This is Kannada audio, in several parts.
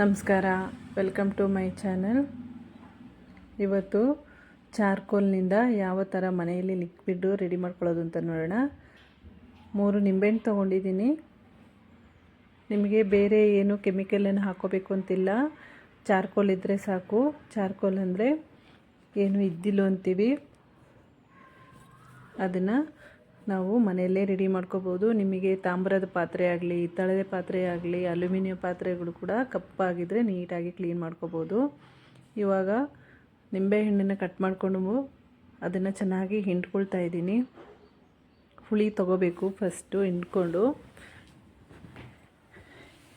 ನಮಸ್ಕಾರ. ವೆಲ್ಕಮ್ ಟು ಮೈ ಚಾನಲ್ ಇವತ್ತು ಚಾರ್ಕೋಲ್ನಿಂದ ಯಾವ ಥರ ಮನೆಯಲ್ಲಿ ಲಿಕ್ವಿಡ್ಡು ರೆಡಿ ಮಾಡ್ಕೊಳ್ಳೋದು ಅಂತ ನೋಡೋಣ. ಮೂರು ನಿಂಬೆಹಣ್ಣು ತೊಗೊಂಡಿದ್ದೀನಿ. ನಿಮಗೆ ಬೇರೆ ಏನು ಕೆಮಿಕಲನ್ನು ಹಾಕೋಬೇಕು ಅಂತಿಲ್ಲ. ಚಾರ್ಕೋಲ್ ಇದ್ದರೆ ಸಾಕು. ಚಾರ್ಕೋಲ್ ಅಂದರೆ ಏನು ಇದ್ದಿಲ್ಲ ಅಂತೀವಿ. ಅದನ್ನು ನಾವು ಮನೆಯಲ್ಲೇ ರೆಡಿ ಮಾಡ್ಕೋಬೋದು. ನಿಮಗೆ ತಾಮ್ರದ ಪಾತ್ರೆ ಆಗಲಿ ಹಿತ್ತಾಳೆದ ಪಾತ್ರೆ ಆಗಲಿ, ಅಲ್ಯೂಮಿನಿಯಂ ಪಾತ್ರೆಗಳು ಕೂಡ ಕಪ್ಪಾಗಿದ್ದರೆ ನೀಟಾಗಿ ಕ್ಲೀನ್ ಮಾಡ್ಕೋಬೋದು. ಇವಾಗ ನಿಂಬೆಹಣ್ಣನ್ನು ಕಟ್ ಮಾಡಿಕೊಂಡು ಅದನ್ನು ಚೆನ್ನಾಗಿ ಹಿಂಡ್ಕೊಳ್ತಾ ಇದ್ದೀನಿ. ಹುಳಿ ತೊಗೋಬೇಕು ಫಸ್ಟು ಹಿಂಡ್ಕೊಂಡು.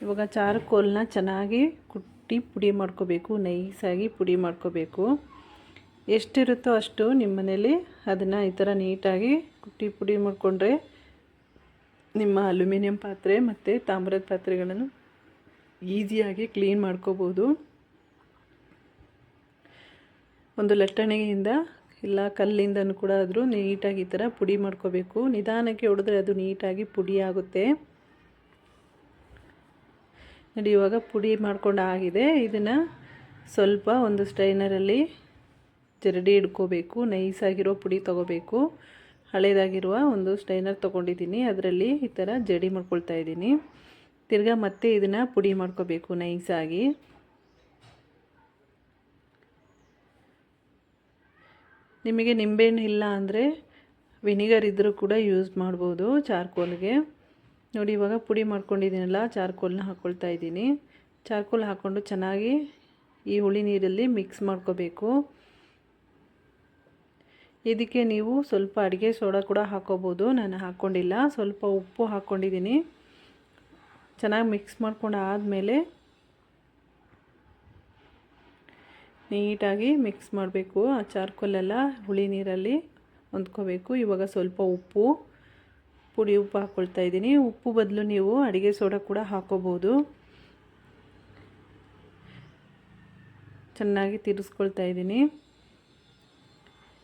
ಇವಾಗ ಚಾರ್ಕೋಲ್ನ ಚೆನ್ನಾಗಿ ಕುಟ್ಟಿ ಪುಡಿ ಮಾಡ್ಕೋಬೇಕು. ನೈಸಾಗಿ ಪುಡಿ ಮಾಡ್ಕೋಬೇಕು. ಎಷ್ಟಿರುತ್ತೋ ಅಷ್ಟು ನಿಮ್ಮ ಮನೇಲಿ ಅದನ್ನು ಈ ಥರ ನೀಟಾಗಿ ಕುಟ್ಟಿ ಪುಡಿ ಮಾಡಿಕೊಂಡ್ರೆ ನಿಮ್ಮ ಅಲ್ಯೂಮಿನಿಯಂ ಪಾತ್ರೆ ಮತ್ತು ತಾಮ್ರದ ಪಾತ್ರೆಗಳನ್ನು ಈಸಿಯಾಗಿ ಕ್ಲೀನ್ ಮಾಡ್ಕೋಬೋದು. ಒಂದು ಲಟ್ಟಣಿಗೆಯಿಂದ ಇಲ್ಲ ಕಲ್ಲಿಂದನೂ ಕೂಡ ಆದರೂ ನೀಟಾಗಿ ಈ ಥರ ಪುಡಿ ಮಾಡ್ಕೋಬೇಕು. ನಿಧಾನಕ್ಕೆ ಹೊಡೆದ್ರೆ ಅದು ನೀಟಾಗಿ ಪುಡಿ ಆಗುತ್ತೆ. ನೋಡಿ, ಇವಾಗ ಪುಡಿ ಮಾಡ್ಕೊಂಡು ಆಗಿದೆ ಇದನ್ನು ಸ್ವಲ್ಪ ಒಂದು ಸ್ಟ್ರೈನರಲ್ಲಿ ಜರಡಿ ಹಿಡ್ಕೋಬೇಕು ನೈಸಾಗಿರೋ ಪುಡಿ ತೊಗೋಬೇಕು. ಹಳೇದಾಗಿರುವ ಒಂದು ಸ್ಟೈನರ್ ತೊಗೊಂಡಿದ್ದೀನಿ. ಅದರಲ್ಲಿ ಈ ಥರ ಜಡಿ ಮಾಡ್ಕೊಳ್ತಾ ಇದ್ದೀನಿ. ತಿರ್ಗಾ ಮತ್ತೆ ಇದನ್ನು ಪುಡಿ ಮಾಡ್ಕೋಬೇಕು ನೈಸಾಗಿ. ನಿಮಗೆ ನಿಂಬೆಹಣ್ಣು ಇಲ್ಲ ಅಂದರೆ ವಿನಿಗರ್ ಇದ್ದರೂ ಕೂಡ ಯೂಸ್ ಮಾಡ್ಬೋದು ಚಾರ್ಕೋಲ್ಗೆ. ನೋಡಿ, ಇವಾಗ ಪುಡಿ ಮಾಡ್ಕೊಂಡಿದ್ದೀನಲ್ಲ, ಚಾರ್ಕೋಲ್ನ ಹಾಕ್ಕೊಳ್ತಾ ಇದ್ದೀನಿ. ಚಾರ್ಕೋಲ್ ಹಾಕ್ಕೊಂಡು ಚೆನ್ನಾಗಿ ಈ ಹುಳಿ ನೀರಲ್ಲಿ ಮಿಕ್ಸ್ ಮಾಡ್ಕೋಬೇಕು. ಇದಕ್ಕೆ ನೀವು ಸ್ವಲ್ಪ ಅಡುಗೆ ಸೋಡಾ ಕೂಡ ಹಾಕೋಬೋದು. ನಾನು ಹಾಕ್ಕೊಂಡಿಲ್ಲ ಸ್ವಲ್ಪ ಉಪ್ಪು ಹಾಕ್ಕೊಂಡಿದ್ದೀನಿ ಚೆನ್ನಾಗಿ ಮಿಕ್ಸ್ ಮಾಡ್ಕೊಂಡು ಆದಮೇಲೆ ನೀಟಾಗಿ ಮಿಕ್ಸ್ ಮಾಡಬೇಕು. ಆ ಚಾರ್ಕೋಲೆಲ್ಲ ಹುಳಿ ನೀರಲ್ಲಿ ಹೊಂದ್ಕೋಬೇಕು. ಇವಾಗ ಸ್ವಲ್ಪ ಉಪ್ಪು, ಪುಡಿ ಉಪ್ಪು ಹಾಕ್ಕೊಳ್ತಾ ಇದ್ದೀನಿ. ಉಪ್ಪು ಬದಲು ನೀವು ಅಡುಗೆ ಸೋಡಾ ಕೂಡ ಹಾಕೋಬೋದು. ಚೆನ್ನಾಗಿ ತಿರ್ಸ್ಕೊಳ್ತಾ ಇದ್ದೀನಿ.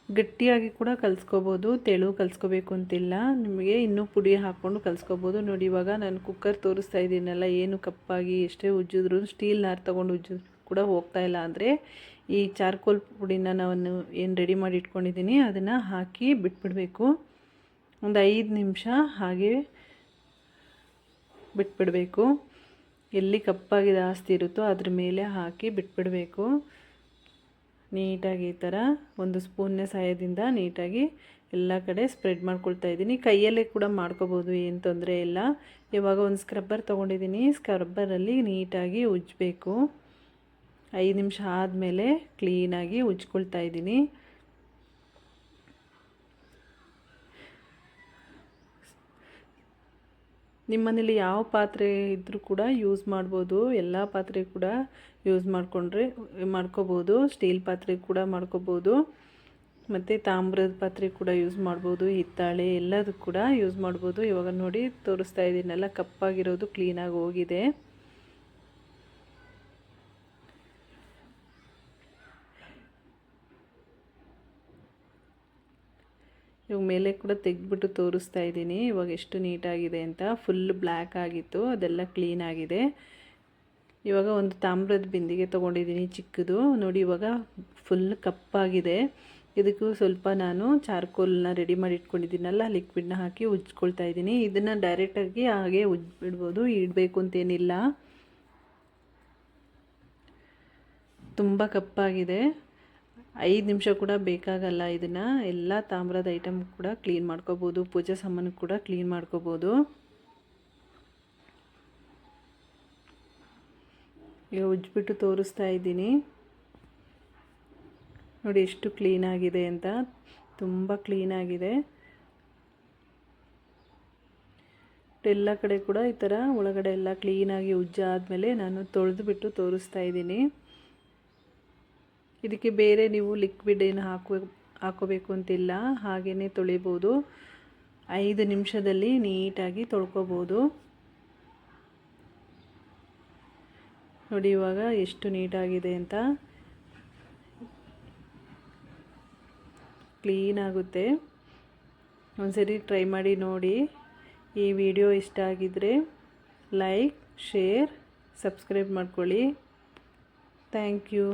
ಗಟ್ಟಿಯಾಗಿ ಕೂಡ ಕಲಿಸ್ಕೋಬೋದು, ತೆಳು ಕಲಿಸ್ಕೋಬೇಕು ಅಂತಿಲ್ಲ. ನಿಮಗೆ ಇನ್ನೂ ಪುಡಿ ಹಾಕ್ಕೊಂಡು ಕಲಿಸ್ಕೋಬೋದು. ನೋಡಿ, ಇವಾಗ ನಾನು ಕುಕ್ಕರ್ ತೋರಿಸ್ತಾ ಇದ್ದೀನಲ್ಲ, ಏನು ಕಪ್ಪಾಗಿ, ಎಷ್ಟೇ ಉಜ್ಜಿದ್ರು ಸ್ಟೀಲ್ ನಾರು ತೊಗೊಂಡು ಉಜ್ಜಿದ್ರು ಕೂಡ ಹೋಗ್ತಾ ಇಲ್ಲ. ಅಂದರೆ ಈ ಚಾರ್ಕೋಲ್ ಪುಡಿನ ನಾನು ಏನು ರೆಡಿ ಮಾಡಿ ಇಟ್ಕೊಂಡಿದ್ದೀನಿ, ಅದನ್ನು ಹಾಕಿ ಬಿಟ್ಬಿಡಬೇಕು. ಒಂದು ಐದು ನಿಮಿಷ ಹಾಗೆ ಬಿಟ್ಬಿಡಬೇಕು. ಎಲ್ಲಿ ಕಪ್ಪಾಗಿ ಜಾಸ್ತಿ ಇರುತ್ತೋ ಅದ್ರ ಮೇಲೆ ಹಾಕಿ ಬಿಟ್ಬಿಡಬೇಕು. ನೀಟಾಗಿ ಈ ಥರ ಒಂದು ಸ್ಪೂನ್ನ ಸಹಾಯದಿಂದ ನೀಟಾಗಿ ಎಲ್ಲ ಕಡೆ ಸ್ಪ್ರೆಡ್ ಮಾಡ್ಕೊಳ್ತಾ ಇದ್ದೀನಿ. ಕೈಯಲ್ಲೇ ಕೂಡ ಮಾಡ್ಕೋಬೋದು, ಏನು ತೊಂದರೆ ಇಲ್ಲ. ಇವಾಗ ಒಂದು ಸ್ಕ್ರಬ್ಬರ್ ತೊಗೊಂಡಿದ್ದೀನಿ. ಸ್ಕ್ರಬ್ಬರಲ್ಲಿ ನೀಟಾಗಿ ಉಜ್ಜಬೇಕು. ಐದು ನಿಮಿಷ ಆದಮೇಲೆ ಕ್ಲೀನಾಗಿ ಉಜ್ಕೊಳ್ತಾ ಇದ್ದೀನಿ. ನಿಮ್ಮನೇಲಿ ಯಾವ ಪಾತ್ರೆ ಇದ್ದರೂ ಕೂಡ ಯೂಸ್ ಮಾಡ್ಬೋದು, ಎಲ್ಲ ಪಾತ್ರೆ ಕೂಡ ಯೂಸ್ ಮಾಡಿಕೊಂಡ್ರೆ, ಮಾಡ್ಕೋಬೋದು ಸ್ಟೀಲ್ ಪಾತ್ರೆ ಕೂಡ ಮಾಡ್ಕೋಬೋದು, ಮತ್ತು ತಾಮ್ರದ ಪಾತ್ರೆ ಕೂಡ ಯೂಸ್ ಮಾಡ್ಬೋದು, ಹಿತ್ತಾಳೆ ಎಲ್ಲದಕ್ಕೂ ಕೂಡ ಯೂಸ್ ಮಾಡ್ಬೋದು. ಇವಾಗ ನೋಡಿ ತೋರಿಸ್ತಾ ಇದ್ದೀನಲ್ಲ ಕಪ್ಪಾಗಿರೋದು ಕ್ಲೀನಾಗಿ ಹೋಗಿದೆ. ಇವಾಗ ಮೇಲೆ ಕೂಡ ತೆಗೆದ್ಬಿಟ್ಟು ತೋರಿಸ್ತಾ ಇದ್ದೀನಿ. ಇವಾಗ ಎಷ್ಟು ನೀಟಾಗಿದೆ ಅಂತ. ಫುಲ್ ಬ್ಲ್ಯಾಕ್ ಆಗಿತ್ತು. ಅದೆಲ್ಲ ಕ್ಲೀನ್ ಆಗಿದೆ. ಇವಾಗ ಒಂದು ತಾಮ್ರದ ಬಿಂದಿಗೆ ತೊಗೊಂಡಿದ್ದೀನಿ ಚಿಕ್ಕದು. ನೋಡಿ, ಇವಾಗ ಫುಲ್ ಕಪ್ಪಾಗಿದೆ ಇದಕ್ಕೂ ಸ್ವಲ್ಪ ನಾನು ಚಾರ್ಕೋಲ್ನ ರೆಡಿ ಮಾಡಿ ಇಟ್ಕೊಂಡಿದ್ದೀನಲ್ಲ ಲಿಕ್ವಿಡ್ನ ಹಾಕಿ ಉಜ್ಕೊಳ್ತಾ ಇದ್ದೀನಿ. ಇದನ್ನು ಡೈರೆಕ್ಟಾಗಿ ಹಾಗೆ ಉಜ್ಬಿಡ್ಬೋದು. ಇಡಬೇಕು ಅಂತೇನಿಲ್ಲ. ತುಂಬ ಕಪ್ಪಾಗಿದೆ ಐದು ನಿಮಿಷ ಕೂಡ ಬೇಕಾಗಲ್ಲ ಇದನ್ನು. ಎಲ್ಲ ತಾಮ್ರದ ಐಟಮ್ ಕೂಡ ಕ್ಲೀನ್ ಮಾಡ್ಕೋಬೋದು. ಪೂಜಾ ಸಾಮಾನು ಕೂಡ ಕ್ಲೀನ್ ಮಾಡ್ಕೋಬೋದು. ಈಗ ಉಜ್ಜಿಬಿಟ್ಟು ತೋರಿಸ್ತಾ ಇದ್ದೀನಿ. ನೋಡಿ ಎಷ್ಟು ಕ್ಲೀನಾಗಿದೆ ಅಂತ. ತುಂಬ ಕ್ಲೀನಾಗಿದೆ ಎಲ್ಲ ಕಡೆ ಕೂಡ ಈ ಥರ ಒಳಗಡೆ ಎಲ್ಲ ಕ್ಲೀನಾಗಿ ಉಜ್ಜಾದಮೇಲೆ ನಾನು ತೊಳೆದು ಬಿಟ್ಟು ತೋರಿಸ್ತಾ ಇದ್ದೀನಿ. ಇದಕ್ಕೆ ಬೇರೆ ನೀವು ಲಿಕ್ವಿಡ್ ಏನು ಹಾಕೋ ಹಾಕೋಬೇಕು ಅಂತಿಲ್ಲ. ಹಾಗೆಯೇ ತೊಳಿಬೋದು ಐದು ನಿಮಿಷದಲ್ಲಿ ನೀಟಾಗಿ ತೊಳ್ಕೊಬೋದು ನೋಡಿ ಇವಾಗ ಎಷ್ಟು ನೀಟಾಗಿದೆ ಅಂತ. ಕ್ಲೀನ್ ಆಗುತ್ತೆ. ಒಂದ್ಸರಿ ಟ್ರೈ ಮಾಡಿ ನೋಡಿ. ಈ ವಿಡಿಯೋ ಇಷ್ಟ ಆಗಿದ್ದರೆ ಲೈಕ್, ಶೇರ್, ಸಬ್ಸ್ಕ್ರೈಬ್ ಮಾಡ್ಕೊಳ್ಳಿ. Thank you.